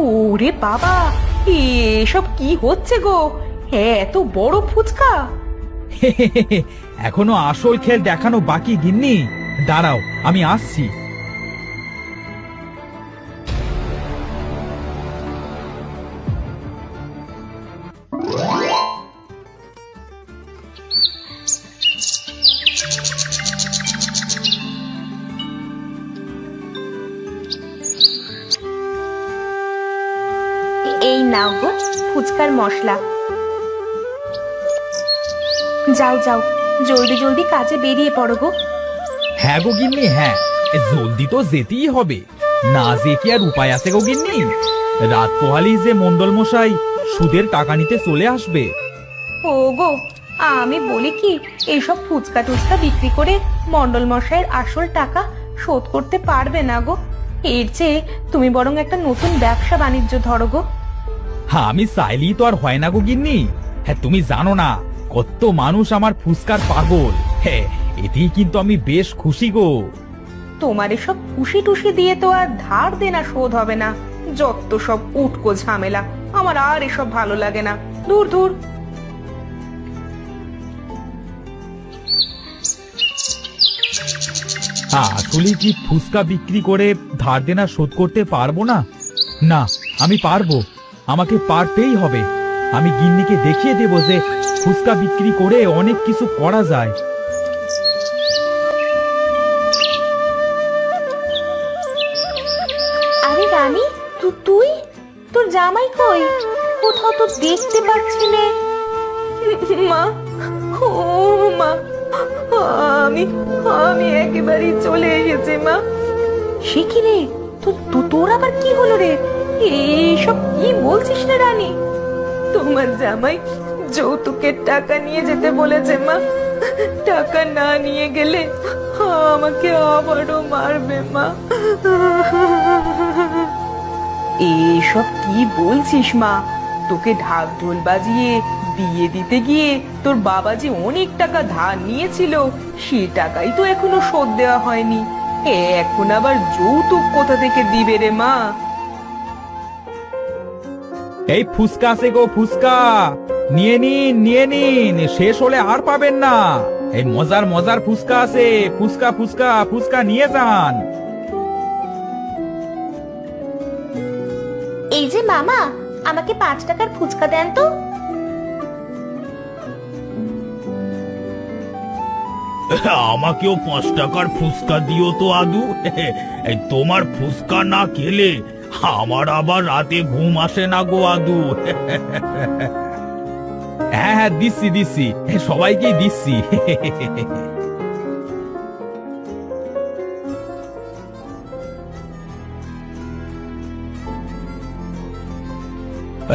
ওরে বাবা, এসব কি হচ্ছে গো? এত বড় ফুচকা। এখনও আসল খেল দেখানো বাকি, গিন্নি। দাঁড়াও, আমি আসছি। নাও গো ফুচকার মশলা। যাও যাও জলদি জলদি কাজে বেরিয়ে পড়ো গো। হ্যাঁ গো গিন্নি হ্যাঁ জলদি তো যেতেই হবে। না যে কি আর উপায় আছে গো গিন্নি? রাত পোহালি যে মন্ডল মশাই সুদের টাকা নিতে চলে আসবে। ও গো আমি বলি কি এইসব ফুচকা টুচকা বিক্রি করে মন্ডল মশাইয়ের আসল টাকা শোধ করতে পারবে না গো। এর চেয়ে তুমি বরং একটা নতুন ব্যবসা বাণিজ্য ধরো গো। হ্যাঁ আমি চাইলেই তো আর হয় না গো গিন্নি। হ্যাঁ তুমি জানো না কত মানুষ আমার ফুসকার পাগল। হ্যাঁ এতেই কিন্তু আমি বেশ খুশি গো। তোমার এসব খুশি টুসি দিয়ে তো আর ধার দেনা শোধ হবে না। যত সব উটকো ঝামেলা আমার আর এসব ভালো লাগে না। দূর দূর। আসলে কি ফুসকা বিক্রি করে ধার দেনা শোধ করতে পারব না? না আমি পারব। আমাকে পারতেই হবে। আমি গিন্নিকে দেখিয়ে দেবো যে ফুচকা বিক্রি করে অনেক কিছু করা যায়। আরে রানী তু- তুই? তোর জামাই কই? কোথাও তো দেখতে পাচ্ছি নে। মা ও মা আমি আমি একেবারেই চলে এসেছি মা। সে কি রে? তো তো- তোর আবার কি হলো রে? এইসব কি বলছিস না রানী? তোমার জামাই যৌতুকের টাকা নিয়ে যেতে বলেছে মা। টাকা না নিয়ে গেলে আমাকে আবারও মারবে মা। এইসব কি বলছিস মা? তোকে ঢাক ঢোল বাজিয়ে বিয়ে দিতে গিয়ে তোর বাবা যে অনেক টাকা ধার নিয়েছিল, সে টাকাই তো এখনও শোধ দেওয়া হয়নি। এখন আবার যৌতুক কোথা থেকে দিবে রে মা? এই ফুসকা আছে গো ফুসকা নিয়ে নিন নিয়ে নিন শেষ হলে আর পাবেন না। এই মজার মজার ফুসকা আছে। ফুসকা ফুসকা ফুসকা নিয়ে যান। এই যে মামা আমাকে পাঁচ টাকার ফুচকা দেন তো। আমাকেও পাঁচ টাকার ফুসকা দিও তো আদু। এই তোমার ফুসকা না খেলে আমার আবার রাতে ঘুম আসে না গো আদু। হ্যাঁ হ্যাঁ দিচ্ছি দিচ্ছি। সবাইকেই দিচ্ছি।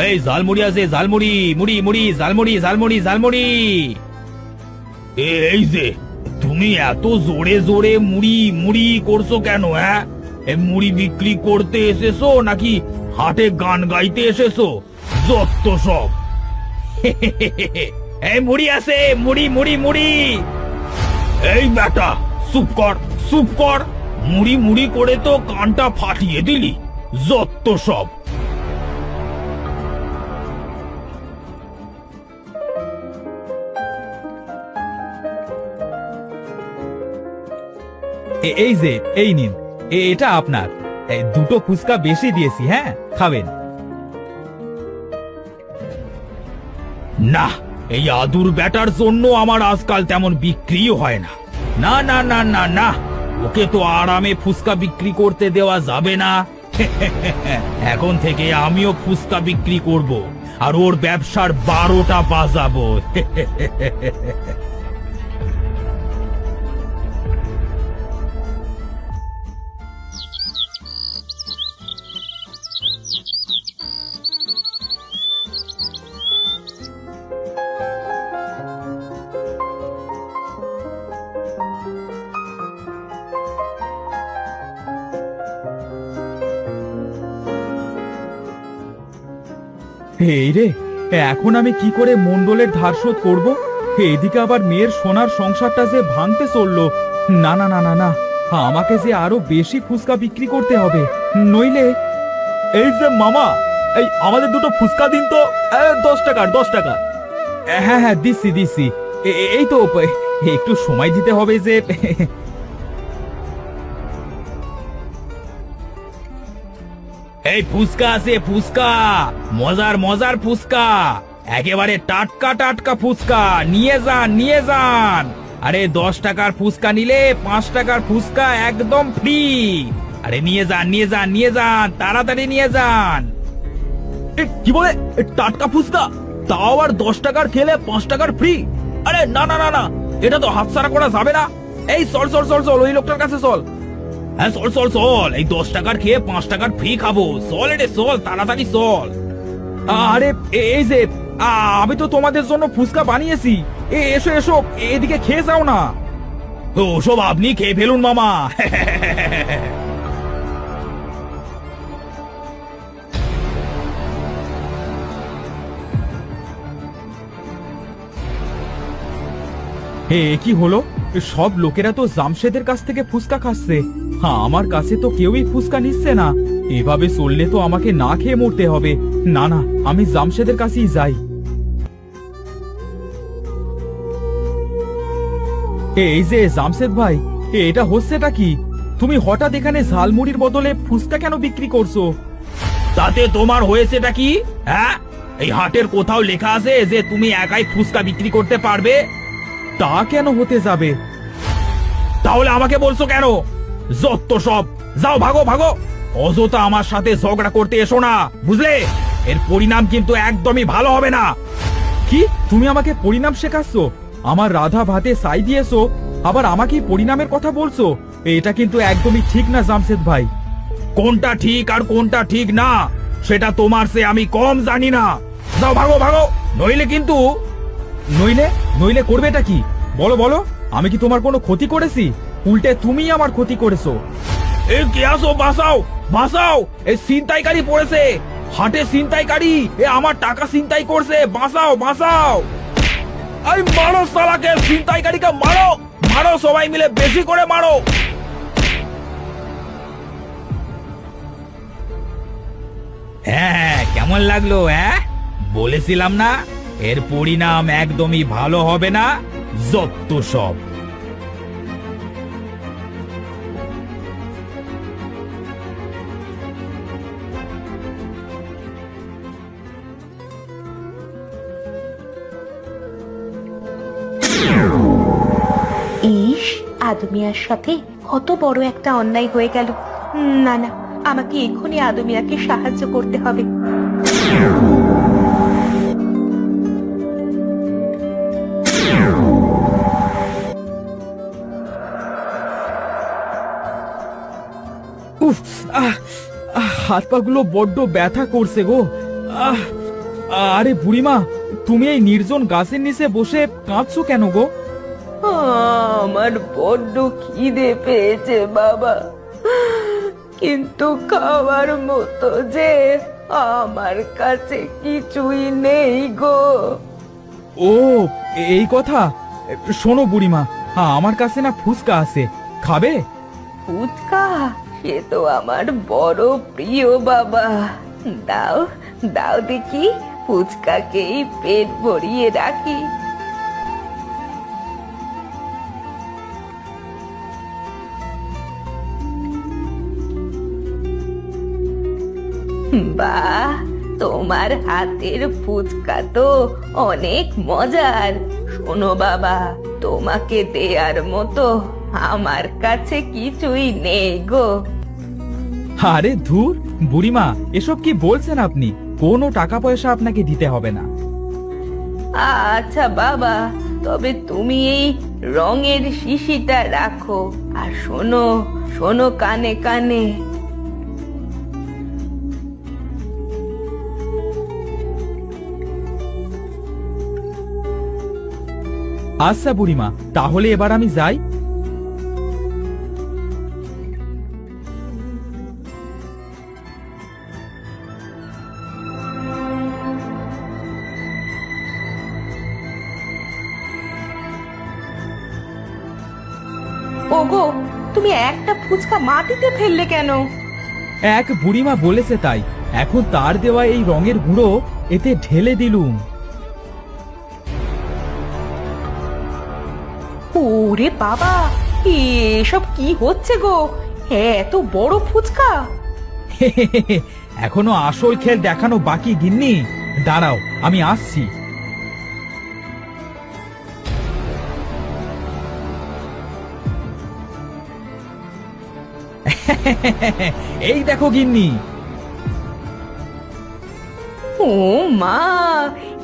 এই, ঝালমুড়ি আছে, ঝালমুড়ি। মুড়ি মুড়ি, ঝালমুড়ি ঝালমুড়ি ঝালমুড়ি। এই যে, তুমি এত জোরে জোরে মুড়ি মুড়ি করছ কেন হ্যাঁ? মুড়ি বিক্রি করতে এসেছ নাকি হাটে গান গাইতে এসেছ? যত সব। এই মুড়ি আছে, মুড়ি মুড়ি মুড়ি। এই বেটা, চুপ কর চুপ কর। মুড়ি মুড়ি করে তো কানটা ফাটিয়ে দিলি যত সব। এই যে, এই নিন। এটা আপনার। এই দুটো ফুসকা বেশি দিয়েছি হ্যাঁ? খাবেন। না, এই আদুর ব্যাটার জন্য আমার আজকাল তেমন বিক্রিও হয় না। না না না না না, ওকে তো আরামে ফুচকা বিক্রি করতে দেওয়া যাবে না। এখন থেকে আমিও ফুচকা বিক্রি করব, আর ওর ব্যবসার বারোটা বাজাবো। এই রে, এখন আমি কি করে মন্ডলের ধার শোধ করব? এদিকে আবার মেয়ের সোনার সংসারটা যে ভাঙতে চলল। না না না না না, আমাকে যে আরও বেশি ফুচকা বিক্রি করতে হবে। নইলে এই যে মামা, এই আমাদের দুটো ফুচকা দিন তো দশ টাকার দশ টাকা। হ্যাঁ হ্যাঁ এ- এ- এই তো একটু সময় দিতে হবে যে এই ফুসকা আছে ফুসকা মজার মজার ফুসকা একেবারে টাটকা টাটকা ফুসকা নিয়ে যান নিয়ে যান। আরে, দশ টাকার ফুসকা নিলে পাঁচ টাকার ফুসকা একদম ফ্রি আরে, নিয়ে যান নিয়ে যান নিয়ে যান, তাড়াতাড়ি নিয়ে যান। কি বলে? টাটকা ফুচকা? তাও আবার দশ টাকার খেলে পাঁচ টাকার ফ্রি আরে, না না না না। এটা তো হাতছাড়া করা যাবে না। এই, চল চল চল চল, ওই লোকটার কাছে চল। হ্যাঁ চল চল চল। এই দশ টাকার খেয়ে পাঁচ টাকার ফ্রি খাব। চল এটা চল, তাড়াতাড়ি চল। আরে এই যে আমি তো তোমাদের জন্য ফুচকা বানিয়েছি। এসো এসো, এদিকে খেয়ে যাও না। ওসব সব আপনি খেয়ে ফেলুন, মামা। হে কি হলো? সব লোকেরা তো জামশেদের কাছ থেকে ফুচকা খাচ্ছে। হ্যাঁ আমার কাছে তো কেউই ফুচকা নিচ্ছে না। এভাবে চললে তো আমাকে না খেয়ে মরতে হবে। না না, আমি জামশেদের কাছেই যাই। এই যে জামশেদ ভাই এটা হচ্ছেটা কি? তুমি হঠাৎ এখানে ঝালমুড়ির বদলে ফুচকা কেন বিক্রি করছ? তাতে তোমার হয়েছেটা কি? হ্যাঁ এই হাটের কোথাও লেখা আছে যে তুমি একাই ফুসকা বিক্রি করতে পারবে। তা কেন হতে যাবে? তাহলে আমাকে বলছো কেন? যত সব। যাও, ভাগো ভাগো। অযথা আমার সাথে ঝগড়া করতে এসো না, বুঝলে? এর পরিণাম কিন্তু একদমই ভালো হবে না। কি? তুমি আমাকে পরিণাম শেখাচ্ছ? আমার রাধা ভাতে সাই দিয়েছ? আবার আমাকেই পরিণামের কথা বলছো? এটা কিন্তু একদমই ঠিক না, জামশেদ ভাই। কোনটা ঠিক আর কোনটা ঠিক না, সেটা তোমার সে আমি কম জানি না। যাও, ভাগো ভাগো। নইলে কিন্তু নইলে নইলে করবেটা কি? বলো বলো, আমি কি তোমার কোনো ক্ষতি করেছি? উল্টে তুমিই আমার ক্ষতি করেছ। এ, কে আসো বাঁচাও বাঁচাও! এই ছিনতাইকারী পড়েছে। হাটে ছিনতাইকারী, এ আমার টাকা ছিনতাই করছে। বাঁচাও বাঁচাও! এই মারো সালাকে, ছিনতাইকারীকে মারো! মারো সবাই মিলে, বেশি করে মারো! হ্যাঁ কেমন লাগল হ্যাঁ? বলেছিলাম না? এর পরিণাম একদমই ভালো হবে না যত সব। ইস আদমিয়ার সাথে কত বড় একটা অন্যায় হয়ে গেল। না না, আমাকে এক্ষুনি আদমিয়াকে সাহায্য করতে হবে। হাত পাগুলো বড্ড ব্যথা করছে গো। আহ আরে বুড়িমা তুমি এই নির্জন গাছের নিচে বসে কাঁদছো কেন গো? আমার বড্ড খিদে পেয়েছে বাবা। কিন্তু খাওয়ার মতো যে আমার কাছে কিছুই নেই গো। ও এই কথা? শোনো বুড়িমা হ্যাঁ আমার কাছে না ফুচকা আছে। খাবে? ফুচকা? সে তো আমার বড় প্রিয় বাবা। দাও দাও দেখি ফুচকাকেই পেট ভরিয়ে রাখি। বাহ, তোমার হাতের ফুচকা তো অনেক মজার। শোনো বাবা, তোমাকে দেয়ার মতো আমার কাছে কিছুই নেই গো। আরে ধুর বুড়িমা এসব কি বলছেন আপনি? কোনো টাকা পয়সা আপনাকে দিতে হবে না। আচ্ছা বাবা তবে তুমি এই রঙের শিশিটা রাখো আর শোনো শোনো কানে কানে। আচ্ছা বুড়িমা তাহলে এবার আমি যাই। ওগো তুমি একটা ফুচকা মাটিতে ফেললে কেন? এক বুড়িমা বলেছে তাই এখন তার দেওয়া এই রঙের গুঁড়ো এতে ঢেলে দিলুম। ওরে বাবা এসব কি হচ্ছে গো? এত বড় ফুচকা? এখনও আসল খেল দেখানো বাকি গিন্নি। দাঁড়াও আমি আসছি। এই দেখো গিন্নি। ও মা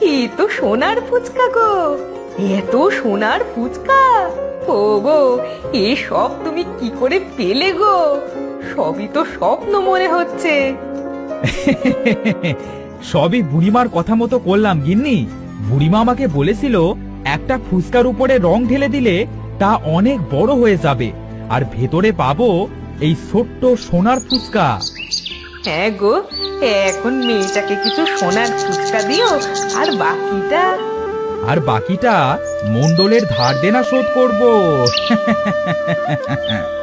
এ তো সোনার ফুচকা গো। এত সোনার ফুচকা। ও গো এ সব তুমি কি করে পেলে গো? সবই তো স্বপ্ন মনে হচ্ছে। সবই বুড়িমার কথা মতো করলাম গিন্নি। বুড়িমা আমাকে বলেছিল একটা ফুচকার উপরে রং ঢেলে দিলে তা অনেক বড় হয়ে যাবে। আর ভেতরে পাবো এই ছোট্ট সোনার ফুচকা। হ্যাঁ গো এখন মেয়েটাকে কিছু সোনার ফুচকা দিও আর বাকিটা? আর বাকিটা মন্ডলের ধার দেনা শোধ করব।